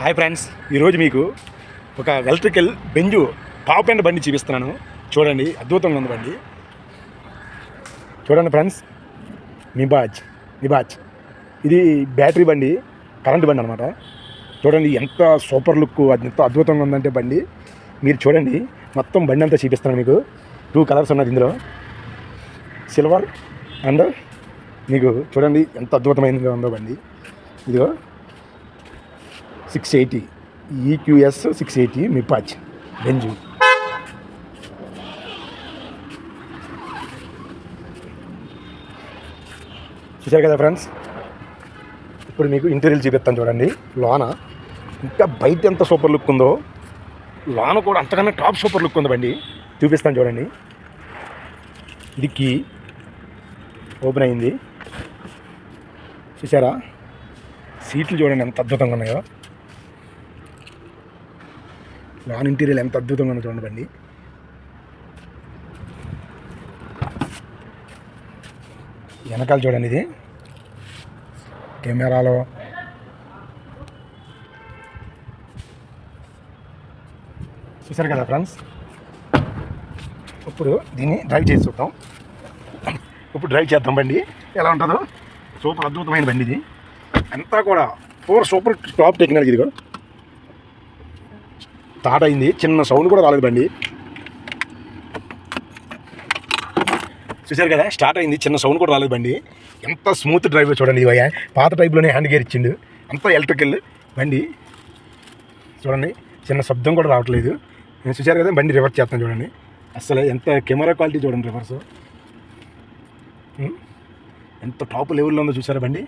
Hi friends ఈరోజు మీకు ఒక ఎలక్ట్రికల్ బెంజు టాప్ ఎండ్ బండి చూపిస్తున్నాను. చూడండి అద్భుతంగా ఉంది బండి. చూడండి ఫ్రెండ్స్ నిబాజ్ నిబాజ్ ఇది బ్యాటరీ బండి కరెంట్ బండి అనమాట చూడండి ఎంత సూపర్ లుక్ అది ఎంత అద్భుతంగా ఉందంటే బండి. మీరు చూడండి మొత్తం బండి అంతా చూపిస్తున్నాను మీకు. టూ కలర్స్ ఉన్నది ఇందులో. సిల్వర్ అండ్ మీకు చూడండి ఎంత అద్భుతమైనగా ఉందో బండి. ఇదిగో. Six eighty. EQS six eighty Maybach Benz చూశారు కదా ఫ్రెండ్స్? ఇప్పుడు మీకు ఇంటీరియల్ చూపిస్తాను చూడండి. లోన ఇంకా బయట ఎంత సూపర్ లుక్ ఉందో లోన కూడా అంతకన్నా టాప్ సూపర్ లుక్ ఉంది బండి. చూపిస్తాను చూడండి. ఇది కీ. ఓపెన్ అయింది. చూసారా సీట్లు చూడండి ఎంత అద్భుతంగా ఉన్నాయో. లాన్ ఇంటీరియర్ ఎంత అద్భుతంగా ఉందో చూడండి బండి. వెనకాల చూడండి ఇది. కెమెరాలో. చూసారు కదా ఫ్రెండ్స్? ఇప్పుడు దీన్ని డ్రైవ్ చేసి చూద్దాం. ఇప్పుడు డ్రైవ్ చేద్దాం బండి. ఎలా ఉంటుందో? సూపర్ అద్భుతమైన బండి ఇది. అంతా కూడా ఫోర్ సూపర్ టాప్ టెక్నాలజీ ఇదిగో. స్టార్ట్ అయింది చిన్న సౌండ్ కూడా రాలేదు బండి. చూసారు కదా? స్టార్ట్ అయింది. చిన్న సౌండ్ కూడా రాలేదు బండి. ఎంత స్మూత్ డ్రైవ్ చూడండి ఇవయ్య. పాత టైప్లోనే హ్యాండ్ గేర్ ఇచ్చిండు. అంత ఎలక్ట్రికల్ బండి. చూడండి. చిన్న శబ్దం కూడా రావట్లేదు. నేను చూసారు కదా? బండి రివర్స్ చేస్తాను చూడండి. అసలు ఎంత కెమెరా క్వాలిటీ చూడండి రివర్స్ ఎంత టాప్ లెవెల్లో ఉందో చూసారా బండి?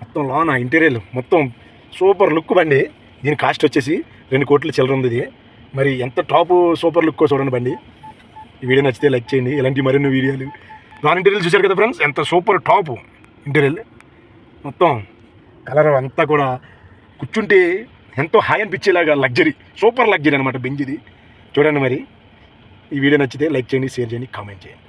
మొత్తం లోన ఇంటీరియర్ మొత్తం సూపర్ లుక్ బండి. దీని కాస్ట్ వచ్చేసి రెండు కోట్ల చిల్లర ఉంది ఇది. మరి ఎంత టాప్ సూపర్ లుక్ చూడండి బండి. ఈ వీడియో నచ్చితే లైక్ చేయండి. ఇలాంటి మరిన్ని వీడియోలు. నాన్ ఇంటీరియల్ చూశారు కదా ఫ్రెండ్స్ ఎంత సూపర్ టాప్ ఇంటీరియల్ మొత్తం కలర్ అంతా కూడా కూర్చుంటే ఎంతో హాయ్ అనిపించేలాగా లగ్జరీ సూపర్ లగ్జరీ అనమాట బెంజ్ ఇది. చూడండి మరి. ఈ వీడియో నచ్చితే లైక్ చేయండి షేర్ చేయండి కామెంట్ చేయండి.